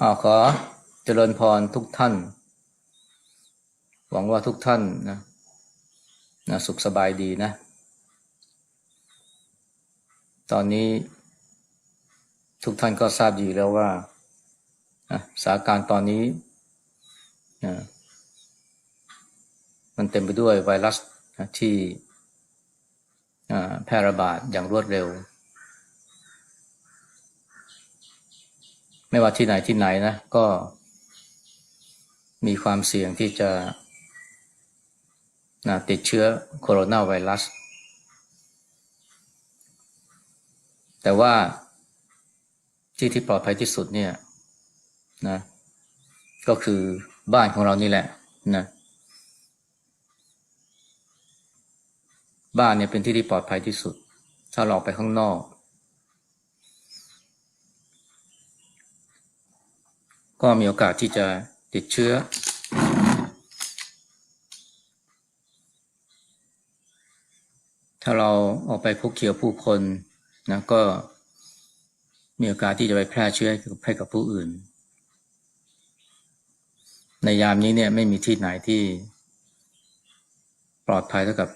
อขอเจริญพรทุกท่าน หวังว่าทุกท่านนะนะสุขสบายดีนะ ตอนนี้ทุกท่านก็ทราบดีแล้วว่าสถานการณ์ตอนนี้นะมันเต็มไปด้วยไวรัสนะที่แพร่ระบาดอย่างรวดเร็ว ไม่ว่าที่ไหนที่ไหนนะ ก็มีความเสี่ยงที่จะนะติดเชื้อโคโรนาไวรัส แต่ว่าที่ที่ปลอดภัยที่สุดเนี่ยนะก็คือบ้านของเรานี่แหละนะบ้านเนี่ยเป็นที่ที่ปลอดภัยที่สุด ถ้าเราออกไปข้างนอก ก็มีโอกาสที่จะติดเชื้อ ถ้าเราออกไปพบเคียวผู้คนนะก็มีโอกาสที่จะไปแพร่เชื้อให้กับผู้อื่น ในยามนี้เนี่ยไม่มีที่ไหนที่ปลอดภัยเท่ากับ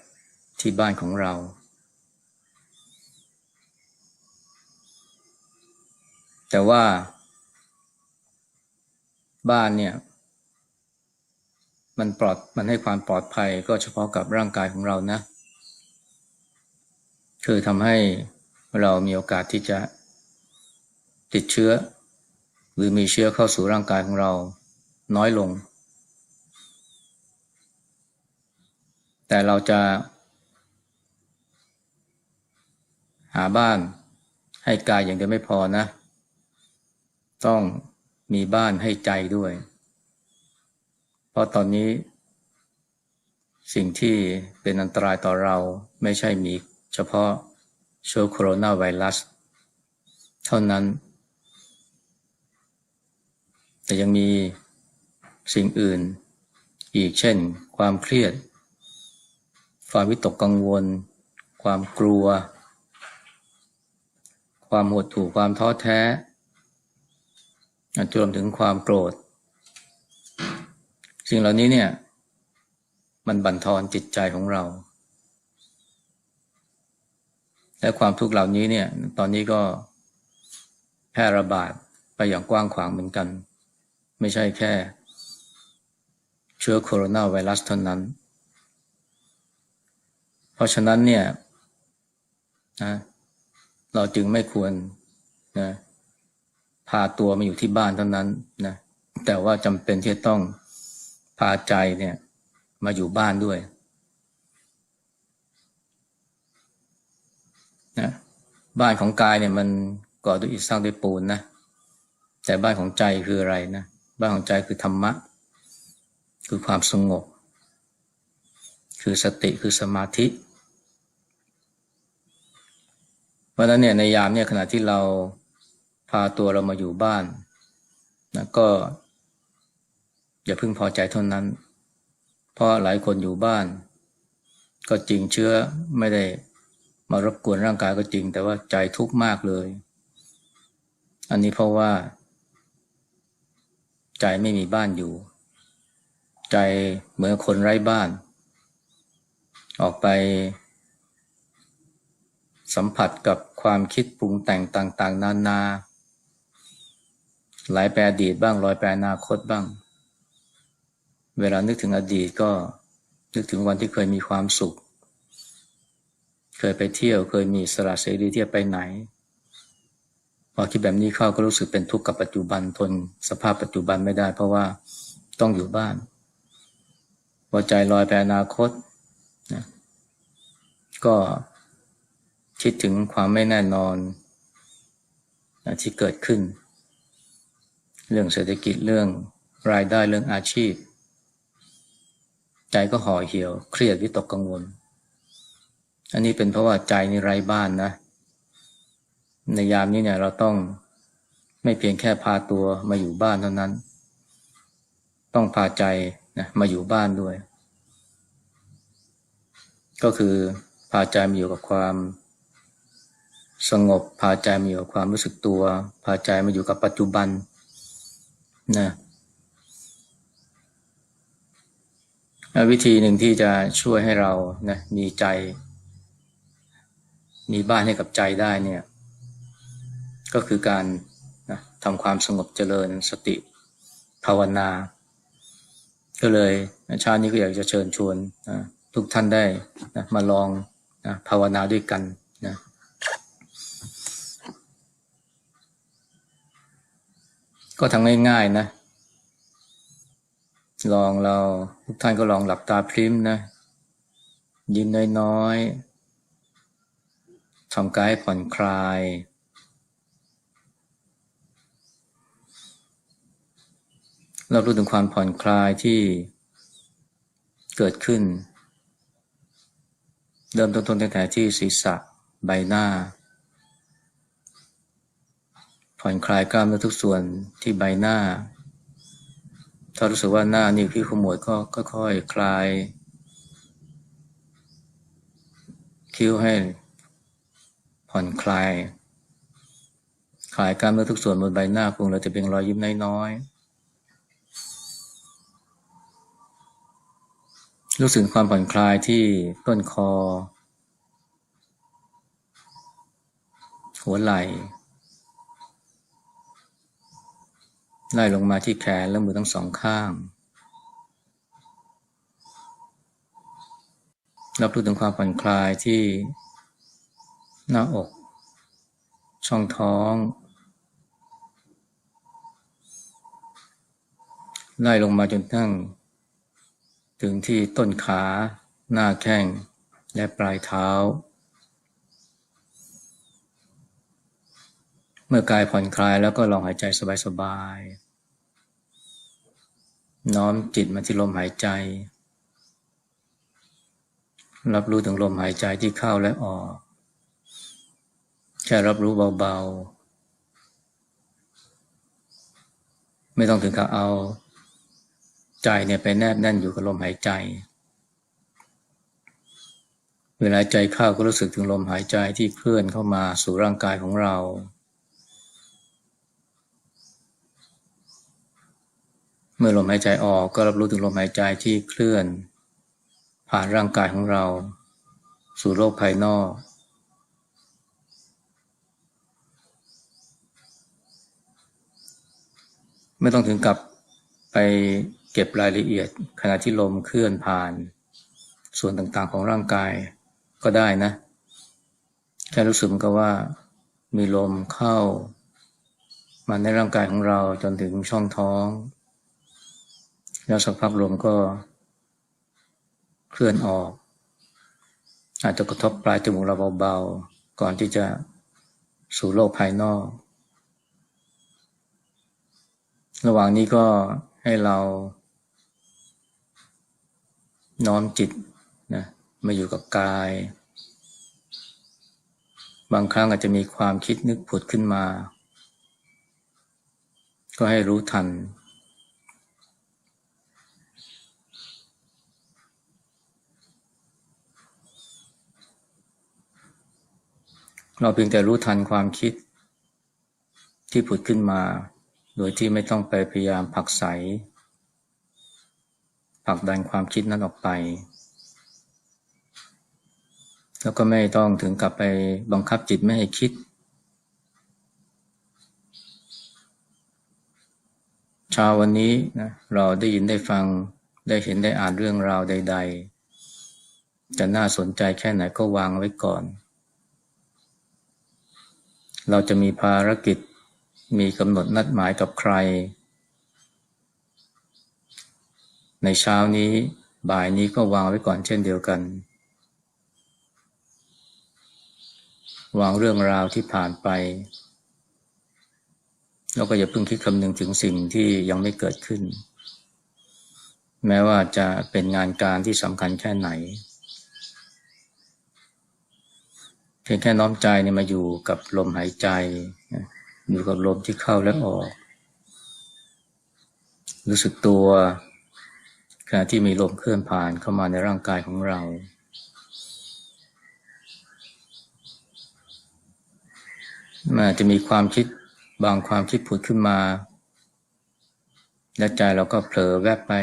ที่บ้านของเรา แต่ว่า บ้านเนี่ย มันปลอดมันให้ความปลอดภัยก็เฉพาะกับร่างกายของเรานะ คือทำให้เรามีโอกาสที่จะติดเชื้อ หรือมีเชื้อเข้าสู่ร่างกายของเราน้อยลง แต่เราจะ หาบ้านให้กายอย่างเดียวไม่พอนะ ต้อง มีบ้านให้ใจด้วย เพราะตอนนี้ สิ่งที่เป็นอันตรายต่อเราไม่ใช่มีเฉพาะเชื้อโคโรนาไวรัส เท่านั้น แต่ยังมีสิ่งอื่น อีกเช่น ความเครียด ความวิตกกังวล ความกลัว ความหดหู่ความท้อแท้ รวมถึงความโกรธ สิ่งเหล่านี้เนี่ย มันบั่นทอนจิตใจของเรา และความทุกข์เหล่านี้เนี่ย ตอนนี้ก็แพร่ระบาดไปอย่างกว้างขวางเหมือนกัน ไม่ใช่แค่ เชื้อโคโรนาไวรัสเท่านั้น เพราะฉะนั้นเนี่ยนะเราจึงไม่ควรนะ พาตัวมาอยู่ที่บ้านเท่านั้นนะแต่ว่าจำเป็นที่ต้องพาใจเนี่ย มาอยู่บ้านด้วยนะบ้านของกายเนี่ยมันก่อด้วยอิฐสร้างด้วยปูนนะแต่บ้านของใจคืออะไรนะบ้านของใจคือธรรมะ คือความสงบ คือสติคือสมาธิเพราะนั้นเนี่ยในยามเนี่ยขณะที่เรา พาตัวเรามาอยู่บ้านนะก็ อย่าพึ่งพอใจเท่านั้น เพราะหลายคนอยู่บ้าน ก็จริงเชื้อไม่ได้มารบกวนร่างกายก็จริง แต่ว่าใจทุกข์มากเลย อันนี้เพราะว่า ใจไม่มีบ้านอยู่ ใจเหมือนคนไร้บ้าน ออกไปสัมผัสกับความคิดปรุงแต่งต่าง ๆ นานา หลายแปลอดีตบ้างลอยแปลอนาคตบ้าง เวลานึกถึงอดีตก็นึกถึงวันที่เคยมีความสุข เคยไปเที่ยวเคยมีสละเสรีเที่จะไปไหน พอคิดแบบนี้เข้าก็รู้สึกเป็นทุกข์กับปัจจุบันทนสภาพปัจจุบันไม่ได้ เพราะว่าต้องอยู่บ้านพอใจลอยไปอนาคตนะก็คิดถึงความไม่แน่นอนที่เกิดขึ้น เรื่องเศรษฐกิจเรื่องรายได้เรื่องอาชีพ ใจก็ห่อเหี่ยว เครียดวิตกกังวล อันนี้เป็นเพราะว่าใจในไร้บ้านนะ ในยามนี้เนี่ยเราต้องไม่เพียงแค่พาตัวมาอยู่บ้านเท่านั้น ต้องพาใจนะมาอยู่บ้านด้วย ก็คือพาใจมาอยู่กับความสงบ พาใจมาอยู่กับความรู้สึกตัว พาใจมาอยู่กับปัจจุบัน นะวิธีหนึ่งที่จะช่วยให้เรานะมีใจ มีบ้านให้กับใจได้เนี่ย ก็คือการนะทำความสงบเจริญสติภาวนา ก็เลยชาตินี้ก็อยากจะเชิญชวนนะทุกท่านได้นะมาลองนะภาวนาด้วยกันนะ ก็ทำง่ายๆนะ ลองเราทุกท่านก็ลองหลับตาพริมนะ ยิ้มน้อยๆทำกายผ่อนคลาย เรารู้ถึงความผ่อนคลายที่เกิดขึ้น เริ่มต้นตั้งแต่ที่ศีรษะใบหน้า ผ่อนคลายกล้ามเนื้อทุกส่วนที่ใบหน้า ถ้ารู้สึกว่าหน้านี่พี่ขมวดก็ค่อยๆคลาย คิ้วให้ ผ่อนคลาย คลายกล้ามเนื้อทุกส่วนบนใบหน้าคงเราจะเป็นรอยยิ้มน้อยๆ รู้สึกความผ่อนคลายที่ต้นคอ หัวไหล่ ไล่ลงมาที่แขนและมือทั้งสองข้าง รับรู้ถึงความผ่อนคลายที่หน้าอก ช่องท้อง ไล่ลงมาจนทั้ง ถึงที่ต้นขา หน้าแข้ง และปลายเท้า เมื่อกายผ่อนคลายแล้วก็ลองหายใจสบายๆ น้อมจิตมาที่ลมหายใจ รับรู้ถึงลมหายใจที่เข้าและออก แค่รับรู้เบาๆ ไม่ต้องถึงกับเอาใจเนี่ยไปแนบแน่นอยู่กับลมหายใจ เวลาใจเข้าก็รู้สึกถึงลมหายใจที่เคลื่อนเข้ามาสู่ร่างกายของเรา เมื่อลมหายใจออกก็รับรู้ถึงลมหายใจที่เคลื่อน ผ่านร่างกายของเรา สู่โลกภายนอก ไม่ต้องถึงกับไปเก็บรายละเอียด ขณะที่ลมเคลื่อนผ่าน ส่วนต่างๆของร่างกายก็ได้นะ แค่รู้สึกก็ว่ามีลมเข้า มาในร่างกายของเราจนถึงช่องท้อง แล้วสักพักลมก็เคลื่อนออก อาจจะกระทบปลายจมูกเราเบาๆ ก่อนที่จะสู่โลกภายนอก ระหว่างนี้ก็ให้เราน้อมจิตนะมาอยู่กับกาย บางครั้งอาจจะมีความคิดนึกผุดขึ้นมา ก็ให้รู้ทัน เราเพียงแต่รู้ทันความคิดที่ผุดขึ้นมา โดยที่ไม่ต้องไปพยายามผักใสผลักดันความคิดนั้นออกไป แล้วก็ไม่ต้องถึงกับไปบังคับจิตไม่ให้คิดช้าวันนี้นะเราได้ยินได้ฟังได้เห็นได้อ่านเรื่องราวใด ๆ จะน่าสนใจแค่ไหนก็วางไว้ก่อน เราจะมีภารกิจมีกำหนดนัดหมายกับใคร ในเช้านี้บ่ายนี้ก็วางไว้ก่อนเช่นเดียวกัน วางเรื่องราวที่ผ่านไปแล้วก็อย่าเพิ่งคิดคำนึงถึงสิ่งที่ยังไม่เกิดขึ้น แม้ว่าจะเป็นงานการที่สำคัญแค่ไหน พียงแค่น้อมใจเนี่ยมาอยู่กับลมหายใจอยู่กับลมที่เข้าและออก รู้สึกตัวขณะที่มีลมเคลื่อนผ่านเข้ามาในร่างกายของเรา มันจะมีความคิดบางความคิดผุดขึ้นมา และใจเราก็เผลอแวบไป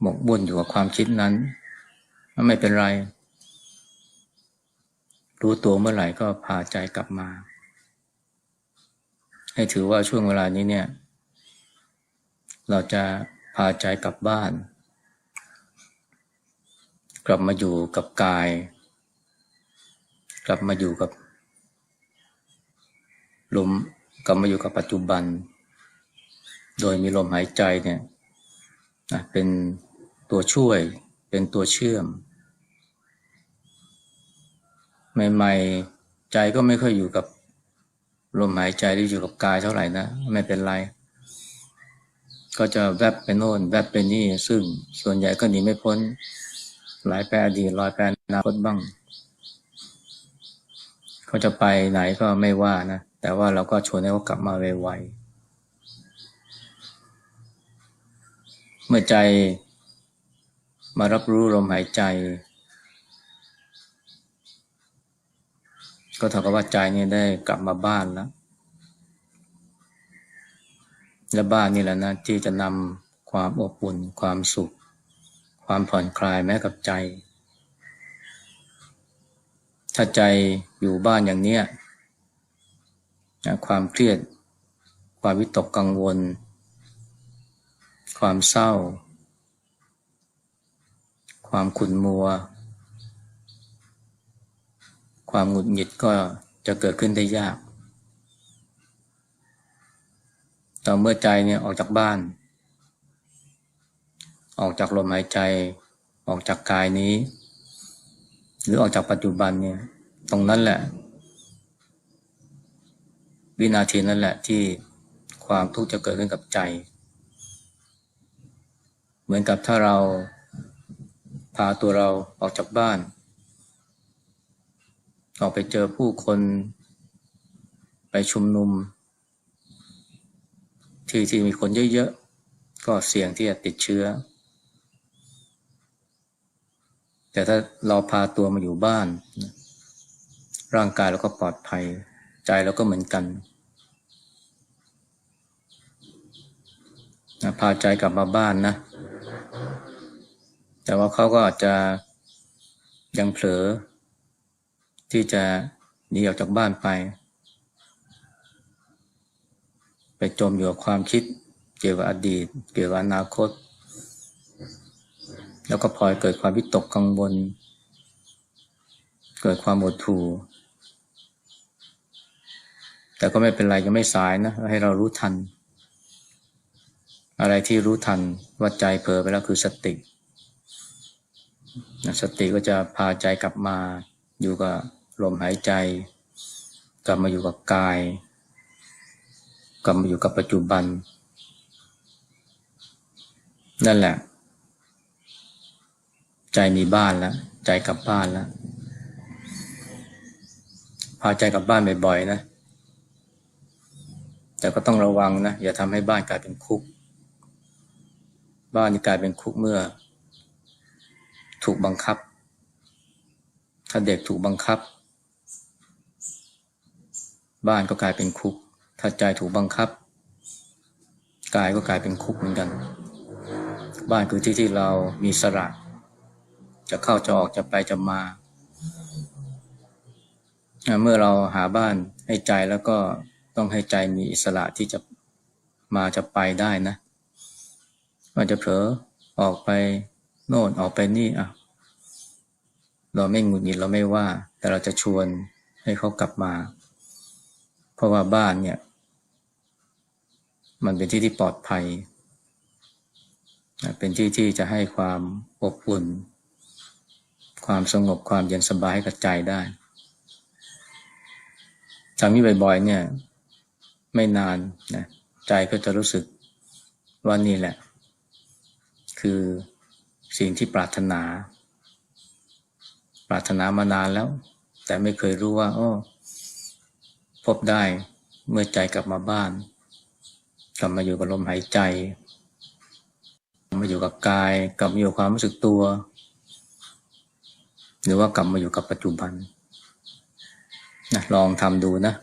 หมกบุ่นอยู่กับความคิดนั้น ไม่เป็นไร รู้ตัวเมื่อไหร่ก็พาใจกลับมา ให้ถือว่าช่วงเวลานี้เนี่ย เราจะพาใจกลับบ้าน กลับมาอยู่กับกาย กลับมาอยู่กับลมกลับมาอยู่กับปัจจุบัน โดยมีลมหายใจเนี่ยเป็นตัวช่วยเป็นตัวเชื่อม ใหม่ๆ ใจก็ไม่ค่อยอยู่กับลมหายใจหรืออยู่กับกายเท่าไหร่นะ ไม่เป็นไร ก็จะแวบไปโน่นแวบไปนี่ ซึ่งส่วนใหญ่ก็หนีไม่พ้น หลายแปอดีลอยแปอนาคตบ้างเขาจะไปไหนก็ไม่ว่านะ แต่ว่าเราก็ชวนให้เขากลับมาไวๆเมื่อใจมารับรู้ลมหายใจ ก็เท่ากับว่าใจนี่ได้กลับมาบ้านแล้ว และบ้านนี่แหละนะที่จะนำความอบอุ่น ความสุข ความผ่อนคลายแม้กับใจ ถ้าใจอยู่บ้านอย่างเนี้ยความเครียด ความวิตกกังวล ความเศร้า ความขุ่นมัว ความหงุดหงิดก็จะเกิดขึ้นได้ยาก ต่อเมื่อใจเนี่ยออกจากบ้าน ออกจากลมหายใจ ออกจากกายนี้ หรือออกจากปัจจุบันเนี่ย ตรงนั้นแหละ วินาทีนั่นแหละที่ความทุกข์จะเกิดขึ้นกับใจ เหมือนกับถ้าเราพาตัวเราออกจากบ้าน ออกไปเจอผู้คนไปชุมนุม ที่ที่มีคนเยอะๆ ก็เสี่ยงที่จะติดเชื้อ แต่ถ้าเราพาตัวมาอยู่บ้าน ร่างกายเราก็ปลอดภัย ใจเราก็เหมือนกันพาใจกลับมาบ้านนะ แต่ว่าเขาก็อาจจะยังเผลอ ที่จะหนีออกจากบ้านไป ไปจมอยู่กับความคิดเกี่ยวกับอดีต เกี่ยวกับอนาคต แล้วก็พลอยเกิดความวิตกกังวล เกิดความหมดหู่แต่ก็ไม่เป็นไรยังไม่สายนะ ให้เรารู้ทัน อะไรที่รู้ทันว่าใจเผลอไปแล้วคือสติ สติก็จะพาใจกลับมาอยู่กับ ลมหายใจ กลับมาอยู่กับกาย กลับมาอยู่กับปัจจุบัน นั่นแหละ ใจมีบ้านแล้ว ใจกลับบ้านแล้ว พาใจกลับบ้านบ่อยๆนะ แต่ก็ต้องระวังนะ อย่าทำให้บ้านกลายเป็นคุก บ้านนี่กลายเป็นคุกเมื่อ ถูกบังคับถ้าเด็กถูกบังคับ บ้านก็กลายเป็นคุก ถ้าใจถูกบังคับ กายก็กลายเป็นคุกเหมือนกัน บ้านคือที่ที่เรามีสระ จะเข้าจะออกจะไปจะมา เมื่อเราหาบ้านให้ใจแล้วก็ต้องให้ใจมีอิสระที่จะมาจะไปได้นะมันจะเผลอออกไปโน่นออกไปนี่อะเราไม่หงุนงิดเราไม่ว่า แต่เราจะชวนให้เขากลับมา เพราะว่าบ้านเนี่ย มันเป็นที่ที่ปลอดภัย เป็นที่ที่จะให้ความอบอุ่น ความสงบความเย็นสบายให้กับใจได้ทำนี้บ่อยๆ เนี่ย ไม่นานนะใจก็จะรู้สึกว่านี่แหละ คือสิ่งที่ปรารถนา ปรารถนามานานแล้ว แต่ไม่เคยรู้ว่าอ้อ พบได้เมื่อใจกลับมาบ้าน กลับมาอยู่กับลมหายใจกลับมาอยู่กับกาย กลับมาอยู่ความรู้สึกตัว หรือว่ากลับมาอยู่กับปัจจุบันนะลองทำดูนะ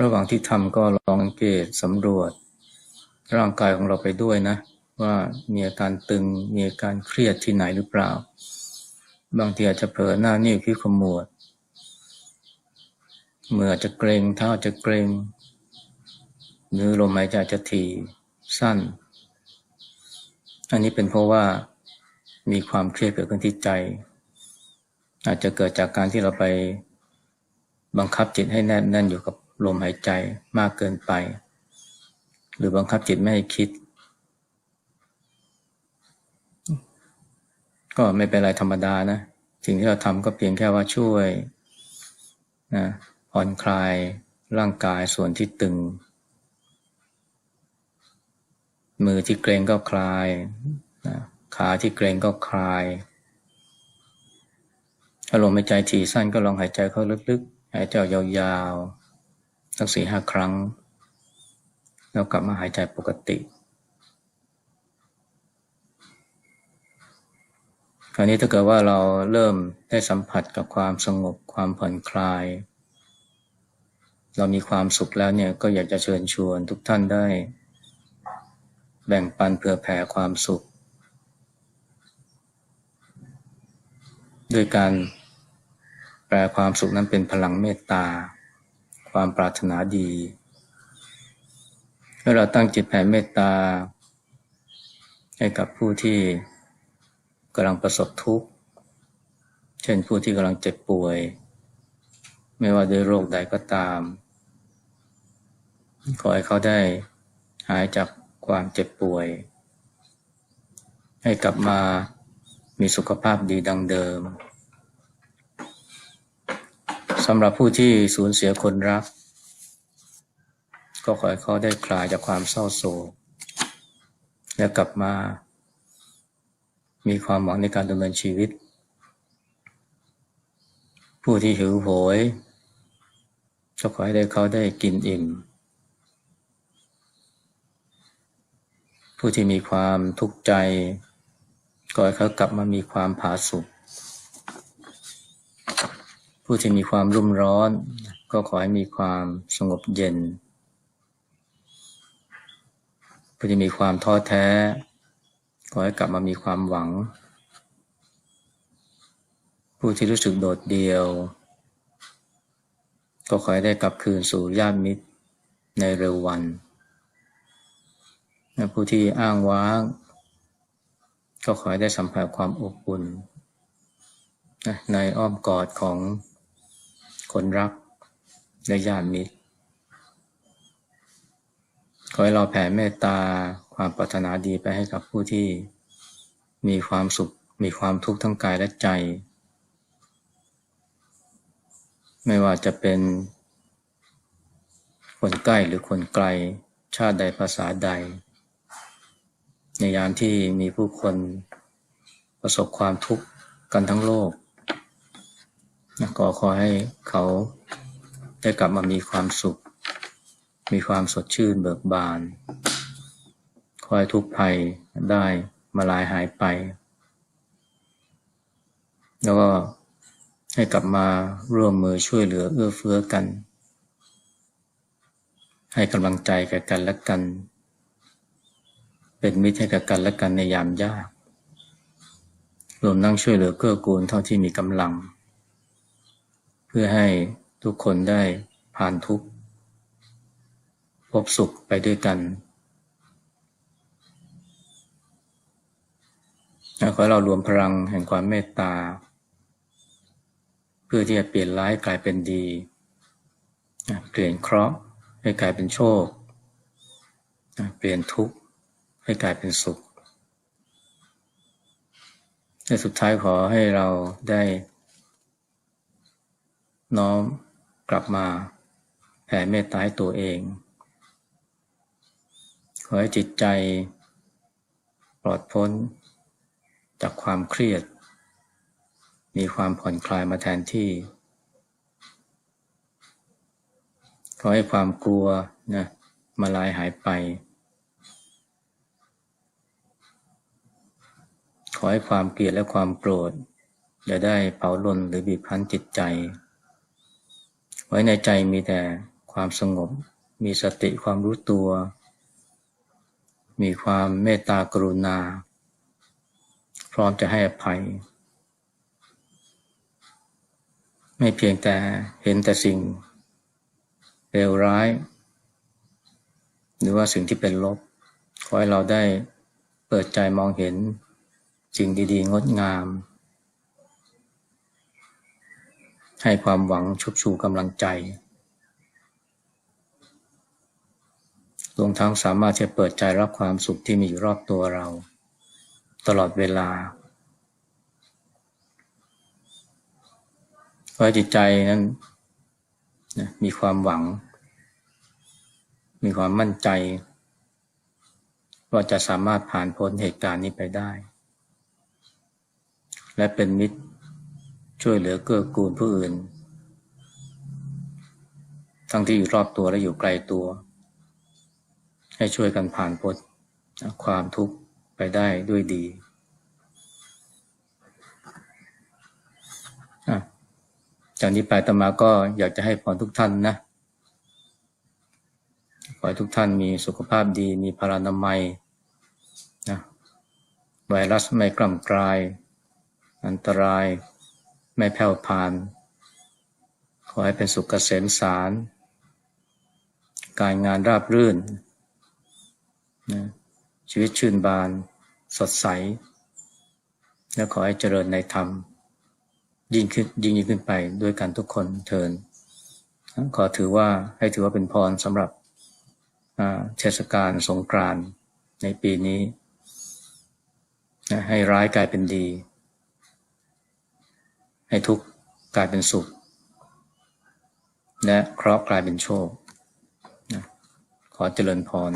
ระหว่างที่ทำก็ลองสังเกตสำรวจ ร่างกายของเราไปด้วยนะ ว่ามีอาการตึงมีอาการเครียดที่ไหนหรือเปล่า บางทีอาจจะเผลอหน้านิ้วขี้ขมวดมืออาจจะเกรงเท้าจจะเกรงมือลมหายใจจะถี่สั้น อันนี้เป็นเพราะว่ามีความเครียดเกิดขึ้นที่ใจ อาจจะเกิดจากการที่เราไปบังคับจิตให้แน่นแน่นอยู่กับ ลมหายใจมากเกินไป หรือบังคับจิตไม่ให้คิด ก็ไม่เป็นไรธรรมดานะ สิ่งที่เราทำก็เพียงแค่ว่าช่วยนะผ่อนคลายร่างกายส่วนที่ตึง มือที่เกรงก็คลายนะขาที่เกรงก็คลายถ้าลมหายใจถี่สั้นก็ลองหายใจเข้าลึกๆ หายใจยาวๆ สักสี่ห้าครั้ง แล้วกลับมาหายใจปกติ คราวนี้ถ้าเกิดว่าเราเริ่มได้สัมผัสกับความสงบความผ่อนคลาย เรามีความสุขแล้วเนี่ยก็อยากจะเชิญชวนทุกท่านได้ แบ่งปันเผื่อแผ่ความสุขด้วยการแปลความสุขนั้นเป็นพลังเมตตา ความปรารถนาดีเมื่อเราตั้งจิตแผ่เมตตา ให้กับผู้ที่กำลังประสบทุกข์ เช่นผู้ที่กำลังเจ็บป่วย ไม่ว่าด้วยโรคใดก็ตาม ขอให้เขาได้หายจากความเจ็บป่วย ให้กลับมามีสุขภาพดีดังเดิม สำหรับผู้ที่สูญเสียคนรัก ก็ขอให้เขาได้คลายจากความเศร้าโศก และกลับมา มีความหวังในการดำเนินชีวิต ผู้ที่หิวโหยก็ขอให้ได้เขาได้กินอิ่ม ผู้ที่มีความทุกข์ใจ ก็ให้เขากลับมามีความผาสุก ผู้ที่มีความรุ่มร้อน ก็ขอให้มีความสงบเย็น ผู้ที่มีความท้อแท้ ขอให้กลับมามีความหวัง ผู้ที่รู้สึกโดดเดี่ยว ก็ขอให้ได้กลับคืนสู่ญาติมิตรในเร็ววัน ผู้ที่อ้างว้าง ก็ขอให้ได้สัมผัสความอบอุ่นในอ้อมกอดของ คนรัก และญาติมิตร ขอให้เราแผ่เมตตาความปรารถนาดีไปให้กับผู้ที่มีความสุข มีความทุกข์ทั้งกายและใจ ไม่ว่าจะเป็นคนใกล้หรือคนไกลชาติใดภาษาใด ในยามที่มีผู้คนประสบความทุกข์กันทั้งโลก ก็ขอให้เขาได้กลับมามีความสุข มีความสดชื่นเบิกบานขอให้ทุกภัยได้มาลายหายไป แล้วก็ให้กลับมาร่วมมือช่วยเหลือเอื้อเฟื้อกัน ให้กำลังใจแก่กันและกัน เป็นมิตรให้กับกันและกันในยามยาก รวมนั่งช่วยเหลือเกื้อกูลเท่าที่มีกำลัง เพื่อให้ทุกคนได้ผ่านทุกข์พบสุขไปด้วยกันขอให้เรารวมพลังแห่งความเมตตา เพื่อที่จะเปลี่ยนร้ายกลายเป็นดี เปลี่ยนเคราะห์ให้กลายเป็นโชค เปลี่ยนทุกข์ให้กลายเป็นสุขและสุดท้ายขอให้เราได้ น้อมกลับมาแผ่เมตตาให้ตัวเอง ขอให้จิตใจปลอดพ้นจากความเครียด มีความผ่อนคลายมาแทนที่ ขอให้ความกลัวนะมาลายหายไป ขอให้ความเกลียดและความโกรธอย่าได้เผาลนหรือบีบคั้นจิตใจ ไว้ในใจมีแต่ความสงบ มีสติความรู้ตัว มีความเมตตากรุณา พร้อมจะให้อภัย ไม่เพียงแต่เห็นแต่สิ่งเลวร้าย หรือว่าสิ่งที่เป็นลบ ขอให้เราได้เปิดใจมองเห็นสิ่งดีๆ งดงาม ให้ความหวังชุบชูกำลังใจรวมทั้งสามารถจะเปิดใจรับความสุขที่มีอยู่รอบตัวเรา ตลอดเวลาขอให้จิตใจนั้นนะมีความหวัง มีความมั่นใจ ว่าจะสามารถผ่านพ้นเหตุการณ์นี้ไปได้ และเป็นมิตร ช่วยเหลือเกื้อกูลผู้อื่น ทั้งที่อยู่รอบตัวและอยู่ไกลตัว ให้ช่วยกันผ่านพ้นความทุกข์ไปได้ด้วยดีจากนี้ไปตมาก็อยากจะให้พรทุกท่านนะ ขอให้ทุกท่านมีสุขภาพดี มีพลานามัยนะไวรัสไม่กล่ำกลาย อันตราย ไม่แผ่วพาน ขอให้เป็นสุขเกษมสาร การงานราบรื่นนะชีวิตชื่นบาน สดใส และขอให้เจริญในธรรม ยิ่งขึ้นยิ่งยิ่งขึ้นไปด้วยกันทุกคนเทินขอถือว่าให้ถือว่าเป็นพรสำหรับเทศกาลสงกรานต์ในปีนี้ ให้ร้ายกลายเป็นดี ให้ทุกข์กลายเป็นสุข และเคราะห์กลายเป็นโชค ขอเจริญพร